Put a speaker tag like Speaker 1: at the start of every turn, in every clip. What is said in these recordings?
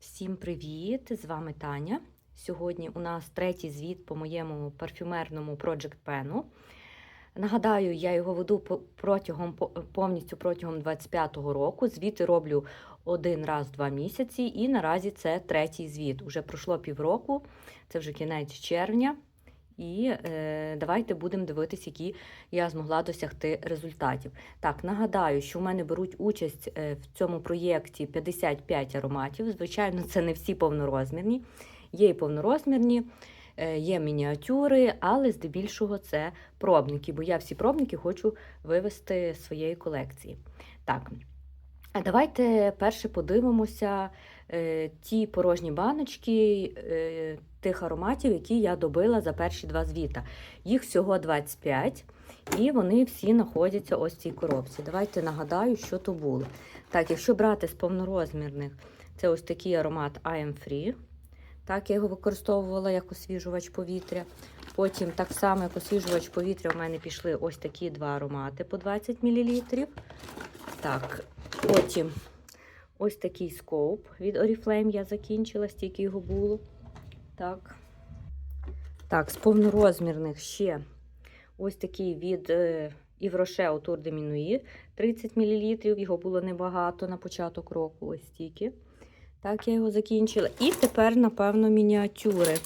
Speaker 1: Всім привіт! З вами Таня. Сьогодні у нас третій звіт по моєму парфюмерному Project Pen. Нагадаю, я його веду протягом повністю протягом 25-го року. Звіти роблю один раз в два місяці, і наразі це третій звіт. Уже пройшло півроку, це вже кінець червня. І е, давайте будемо дивитися, які я змогла досягти результатів. Так, нагадаю, що в мене беруть участь е, в цьому проєкті 55 ароматів. Звичайно, це не всі повнорозмірні. Є і повнорозмірні, е, є мініатюри, але здебільшого це пробники, бо я всі пробники хочу вивести з своєї колекції. Так, давайте перше подивимося ті порожні баночки е, тих ароматів, які я добила за перші два звіта. Їх всього 25. І вони всі знаходяться ось в цій коробці. Давайте нагадаю, що то було. Так, якщо брати з повнорозмірних, це ось такий аромат I am Free. Так, я його використовувала як освіжувач повітря. Потім, так само, як освіжувач повітря, у мене пішли ось такі два аромати по 20 мл. Так, потім ось такий скоуп від Oriflame я закінчила, стільки його було. Так. Так, з повнорозмірних ще Ось такий від е, Івроше Autour de Minuit 30 мл. Його було небагато на початок року, ось стільки. Так, я його закінчила. І тепер, напевно, мініатюри.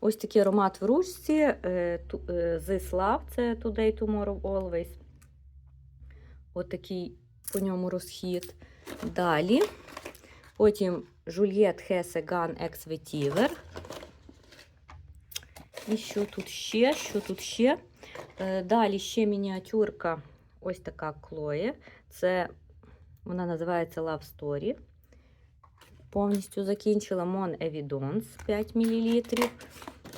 Speaker 1: Ось такий аромат в ручці е, е, це Today, Tomorrow, Always. Ось такий по ньому розхід. Далі. Потім Juliette Hesse Gun Ex Vetiver. І що тут ще? Що тут ще? Е, Далі ще мініатюрка, ось така Клоє. Це вона називається Love Story. Повністю закінчила Mon Evidence 5 мл.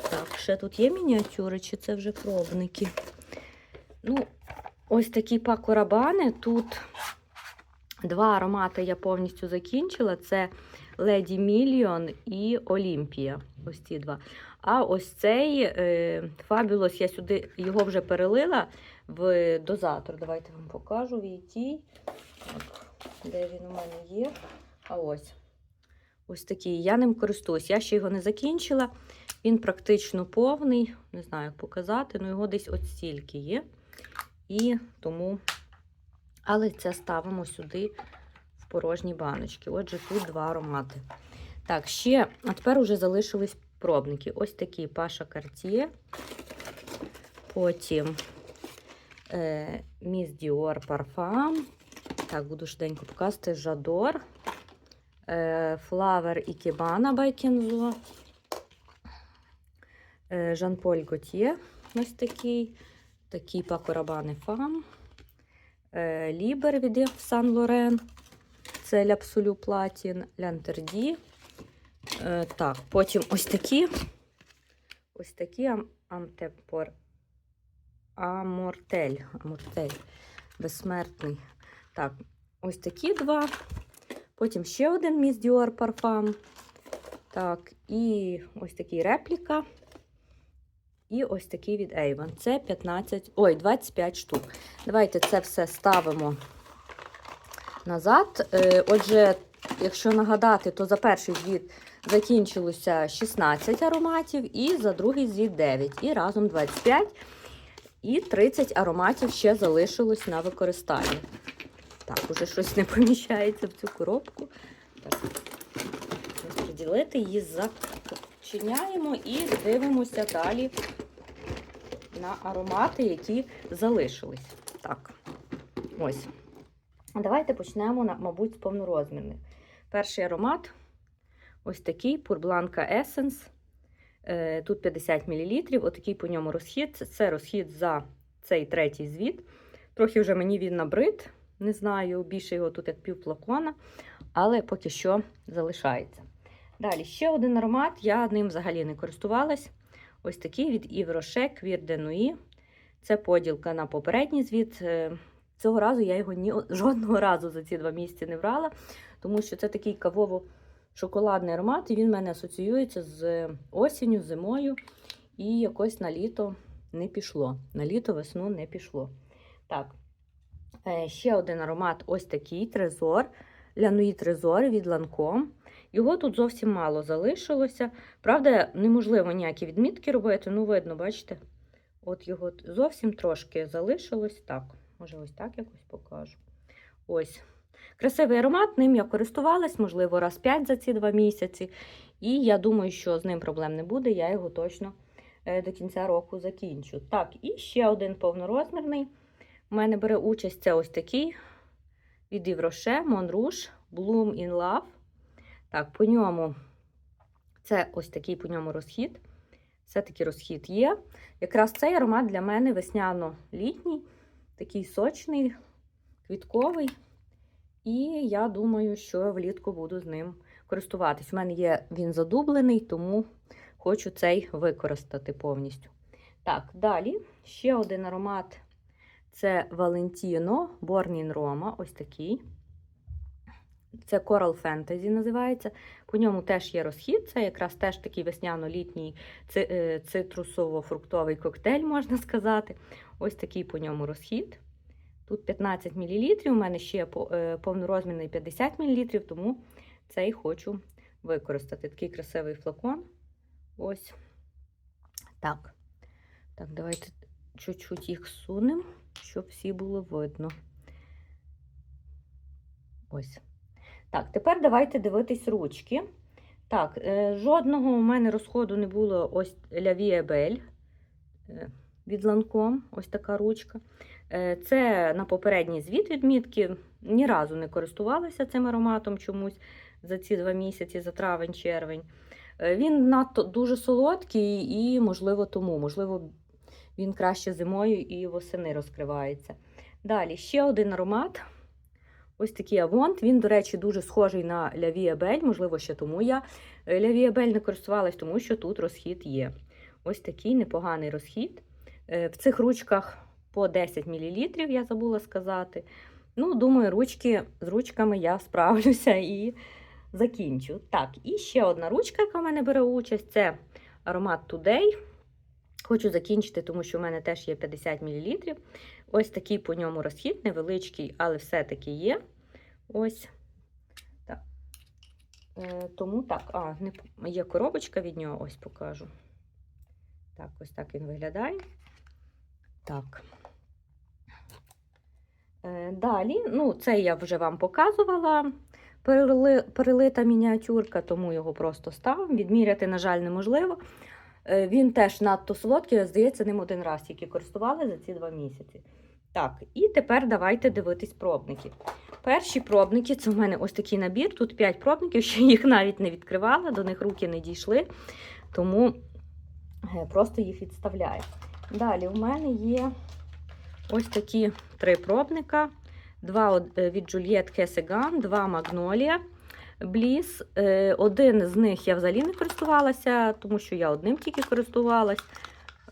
Speaker 1: Так, ще тут є мініатюри, чи це вже пробники? Ну, ось такі Пако Рабани. Тут два аромати я повністю закінчила. Це Lady Million і Олімпія. Ось ці два. А ось цей е, Fabulous, я сюди його вже перелила в дозатор. Давайте вам покажу в. Так, Де він у мене є? А ось. Ось такий. Я ним користуюсь. Я ще його не закінчила. Він практично повний. Не знаю, як показати, але його десь от стільки є. І тому. Але це ставимо сюди в порожні баночки. Отже, тут два аромати. Так, ще, а тепер уже залишились пробники. Ось такі Паша Картіє. Потім е, Міс Діор Парфам. Так, буду швиденько показувати. Жадор. Е, Флавер і Кібана Байкензо. Е, Жан-Поль Готьє. Ось такий. Такий Пако Рабане Фам. Е, Лібер від Сан Лорен. Це Ляпсулю Платін, Лянтерді. Е, так, потім ось такі. Ось такі ам, амтепор. Амортель. Амортель. Безсмертний. Так, ось такі два. Потім ще один Міс Діор Парфам. Так, і ось такий репліка. І ось такий від Avon. Це 15, ой, 25 штук. Давайте це все ставимо назад. Е, Отже, якщо нагадати, то за перший звіт закінчилося 16 ароматів, і за другий звіт 9. І разом 25. І 30 ароматів ще залишилось на використання. Так, уже щось не поміщається в цю коробку. Так, розподілити її зачиняємо і дивимося далі на аромати, які залишились. Так, ось. Давайте почнемо, мабуть, з повнорозмірних. Перший аромат ось такий Purblanca Essence. Е, Тут 50 мл. Отакий по ньому розхід. Це розхід за цей третій звіт. Трохи вже мені він набрид. Не знаю, більше його тут як півфлакона, але поки що залишається. Далі ще один аромат. Я ним взагалі не користувалась. Ось такий від Rocher Cuir de Nuit. Це поділка на попередній звіт. Е, Цього разу я його ні, жодного разу за ці два місяці не брала, тому що це такий кавово-шоколадний аромат, і він в мене асоціюється з осінню, зимою. І якось на літо не пішло. На літо, весну не пішло. Так, е, ще один аромат ось такий трезор. Лянуї трезор від Ланком. Його тут зовсім мало залишилося. Правда, неможливо ніякі відмітки робити. Ну, видно, бачите? От його зовсім трошки залишилось. Так, може, ось так якось покажу. Ось. Красивий аромат, ним я користувалась, можливо, раз 5 за ці два місяці. І я думаю, що з ним проблем не буде. Я його точно е, до кінця року закінчу. Так, і ще один повнорозмірний. У мене бере участь це ось такий від Івроше, Монруш, Bloom in Love. Так, по ньому це ось такий по ньому розхід. Все-таки розхід є. Якраз цей аромат для мене весняно-літній, такий сочний, квітковий. І я думаю, що влітку буду з ним користуватись. У мене є він задублений, тому хочу цей використати повністю. Так, далі ще один аромат це Valentino Born in Roma, ось такий. Це Coral Fantasy називається. По ньому теж є розхід. Це якраз теж такий весняно-літній е, цитрусово-фруктовий коктейль, можна сказати. Ось такий по ньому розхід. Тут 15 мл, у мене ще е, повнорозмірний 50 мл, тому цей хочу використати. Такий красивий флакон. Ось так. Так, давайте чуть-чуть їх сунемо, щоб всі було видно. Ось. Так, тепер давайте дивитись ручки. Так, е, жодного у мене розходу не було ось Belle е, від Lancome, ось така ручка. Е, Це на попередній звіт відмітки. Ні разу не користувалася цим ароматом чомусь за ці два місяці, за травень-червень. Він надто дуже солодкий і, можливо, тому, можливо, він краще зимою і восени розкривається. Далі ще один аромат. Ось такий Авонт. Він, до речі, дуже схожий на Vie можливо, ще тому я е, La не користувалась, тому що тут розхід є. Ось такий непоганий розхід. Е, В цих ручках по 10 мл, я забула сказати. Ну, думаю, ручки, з ручками я справлюся і закінчу. Так, і ще одна ручка, яка в мене бере участь, це аромат Today. Хочу закінчити, тому що в мене теж є 50 мл. Ось такий по ньому розхід, невеличкий, але все-таки є. Ось. Так. Е, тому так, а, не, є коробочка від нього, ось покажу. Так, ось так він виглядає. Так. Е, далі, ну, це я вже вам показувала. Перели, перелита мініатюрка, тому його просто став. Відміряти, на жаль, неможливо. Е, Він теж надто солодкий, здається, ним один раз тільки користували за ці два місяці. Так, і тепер давайте дивитись пробники. Перші пробники це у мене ось такий набір. Тут 5 пробників, ще їх навіть не відкривала, до них руки не дійшли, тому е, просто їх відставляю. Далі у мене є ось такі три пробника. Два е, від Juliet Kesegan, два Magnolia Bliss. Е, Один з них я взагалі не користувалася, тому що я одним тільки користувалась.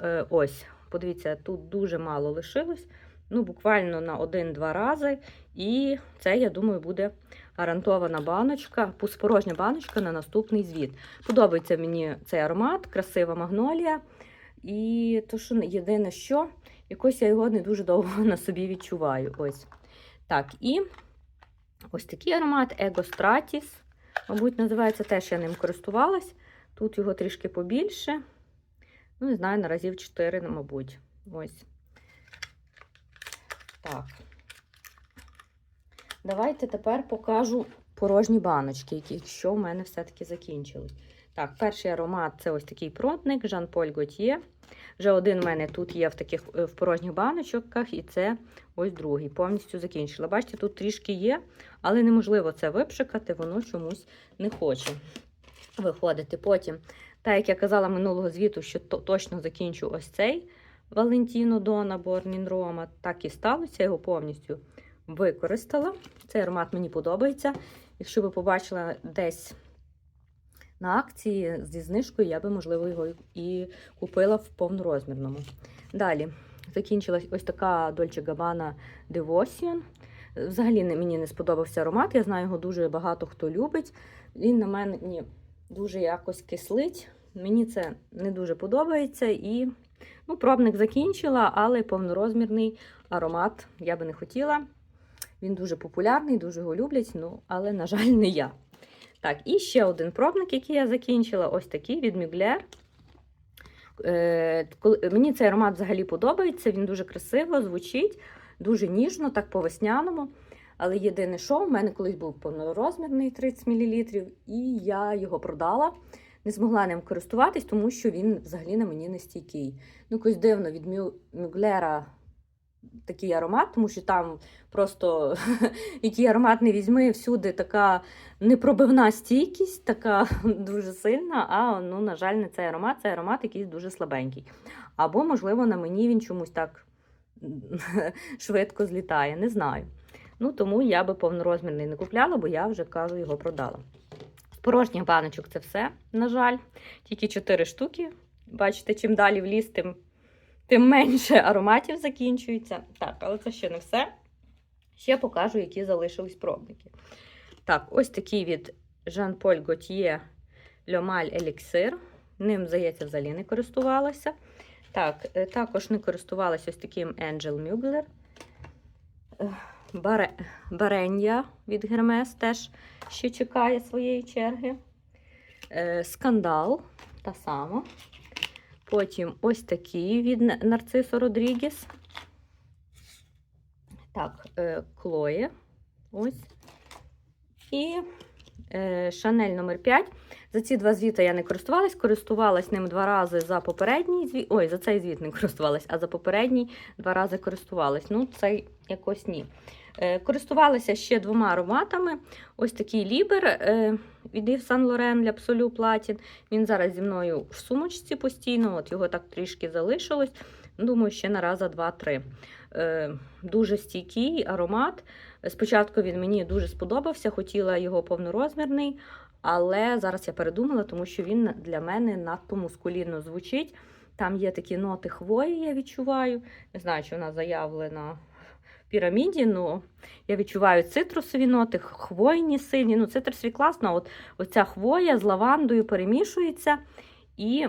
Speaker 1: Е, Ось, подивіться, тут дуже мало лишилось. Ну, буквально на один-два рази. І це, я думаю, буде гарантована баночка, пустопорожня баночка на наступний звіт. Подобається мені цей аромат, красива магнолія. І то, що єдине, що якось я його не дуже довго на собі відчуваю. Ось. Так, і ось такий аромат Ego Stratis. Мабуть, називається теж я ним користувалась. Тут його трішки побільше. Ну, не знаю, на разів 4, мабуть. Ось. Так. Давайте тепер покажу порожні баночки, які що в мене все-таки закінчились. Так, перший аромат це ось такий протник Жан-Поль Готьє. Вже один в мене тут є в таких е, в порожніх баночках, і це ось другий. Повністю закінчила. Бачите, тут трішки є, але неможливо це випшикати, воно чомусь не хоче виходити. Потім, так як я казала минулого звіту, що то, точно закінчу ось цей Валентіно Дона Борнін Рома, так і сталося, його повністю використала. Цей аромат мені подобається. Якщо ви побачила десь на акції зі знижкою, я би, можливо, його і купила в повнорозмірному. Далі закінчилась ось така Dolce Gabbana Devotion. Взагалі мені не сподобався аромат. Я знаю, його дуже багато хто любить. Він на мене ні, дуже якось кислить. Мені це не дуже подобається. І ну, пробник закінчила, але повнорозмірний аромат я би не хотіла. Він дуже популярний, дуже його люблять, ну, але, на жаль, не я. Так, і ще один пробник, який я закінчила, ось такий від Мюглер. Е, мені цей аромат взагалі подобається, він дуже красиво звучить, дуже ніжно, так по-весняному. Але єдине, що в мене колись був повнорозмірний 30 мл, і я його продала. Не змогла ним користуватись, тому що він взагалі на мені не стійкий. Ну, якось дивно від Мюглера такий аромат, тому що там просто який аромат не візьми, всюди така непробивна стійкість, така дуже сильна. А ну, на жаль, не цей аромат, цей аромат якийсь дуже слабенький. Або, можливо, на мені він чомусь так швидко злітає, не знаю. Ну, тому я би повнорозмірний не купляла, бо я вже кажу, його продала. Порожніх баночок це все, на жаль. Тільки 4 штуки. Бачите, чим далі в ліс, тим, тим менше ароматів закінчується. Так, але це ще не все. Ще покажу, які залишились пробники. Так, ось такий від Jean-Paul Gaultier L'Omal Elixir. Ним, здається, взагалі не користувалася. Так, е, також не користувалася ось таким Angel Mugler. Е, Баре... Барення від Гермес теж ще чекає своєї черги. Е, Скандал та сама. Потім ось такий від Нарцисо Родрігес. Так, е, Клоє. Ось. І е, Шанель номер 5. За ці два звіти я не користувалась. Користувалась ним два рази за попередній звіт. Ой, за цей звіт не користувалась, а за попередній два рази користувалась. Ну, цей якось ні. Е, Користувалася ще двома ароматами. Ось такий лібер е, від Yves Saint Laurent для Absolu Platin. Він зараз зі мною в сумочці постійно, от його так трішки залишилось. Думаю, ще на раза два-три. Е, Дуже стійкий аромат. Спочатку він мені дуже сподобався, хотіла його повнорозмірний, але зараз я передумала, тому що він для мене надто мускулінно звучить. Там є такі ноти хвої, я відчуваю. Не знаю, чи вона заявлена піраміді, але я відчуваю цитрусові ноти, хвойні сильні. Ну, цитрусові класно, от оця хвоя з лавандою перемішується. І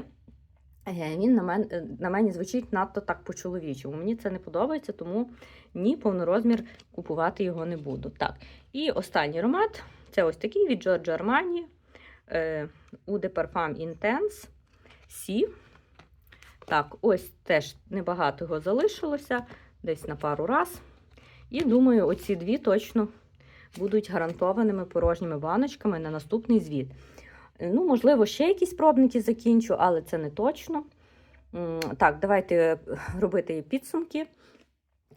Speaker 1: е, він на, мен, е, на мені звучить надто так по-чоловічому. Мені це не подобається, тому ні, повнорозмір купувати його не буду. Так, і останній аромат це ось такий від Giorgio Armani е, de Parfum Intense Сі. Так, ось теж небагато його залишилося, десь на пару раз. І думаю, оці дві точно будуть гарантованими порожніми баночками на наступний звіт. Е, Ну, можливо, ще якісь пробники закінчу, але це не точно. Так, давайте робити підсумки.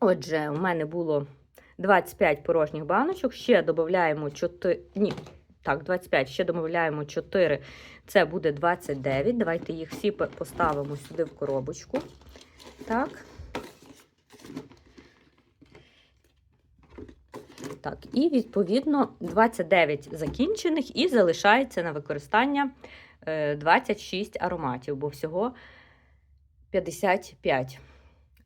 Speaker 1: Отже, у мене було 25 порожніх баночок, ще додаємо 4. Ні, так, 25, ще додаємо 4. Це буде 29. Давайте їх всі поставимо сюди в коробочку. Так. Так, і відповідно 29 закінчених і залишається на використання е, 26 ароматів, бо всього 55.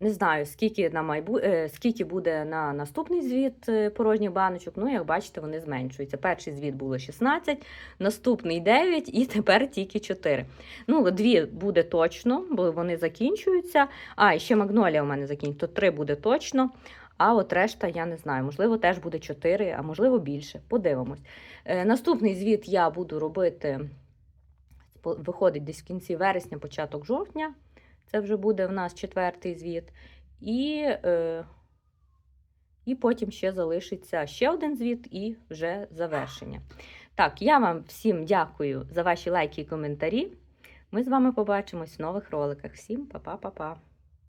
Speaker 1: Не знаю, скільки на майбу... е, скільки буде на наступний звіт е, порожніх баночок. Ну, як бачите, вони зменшуються. Перший звіт було 16, наступний 9 і тепер тільки 4. Ну, дві буде точно, бо вони закінчуються. А, і ще магнолія у мене закінчується, то 3 буде точно. А от решта, я не знаю, можливо, теж буде 4, а можливо більше. Подивимось. Е, наступний звіт я буду робити, виходить десь в кінці вересня, початок жовтня. Це вже буде в нас четвертий звіт. І, е, і потім ще залишиться ще один звіт і вже завершення. Так, я вам всім дякую за ваші лайки і коментарі. Ми з вами побачимось в нових роликах. Всім па-па-па-па!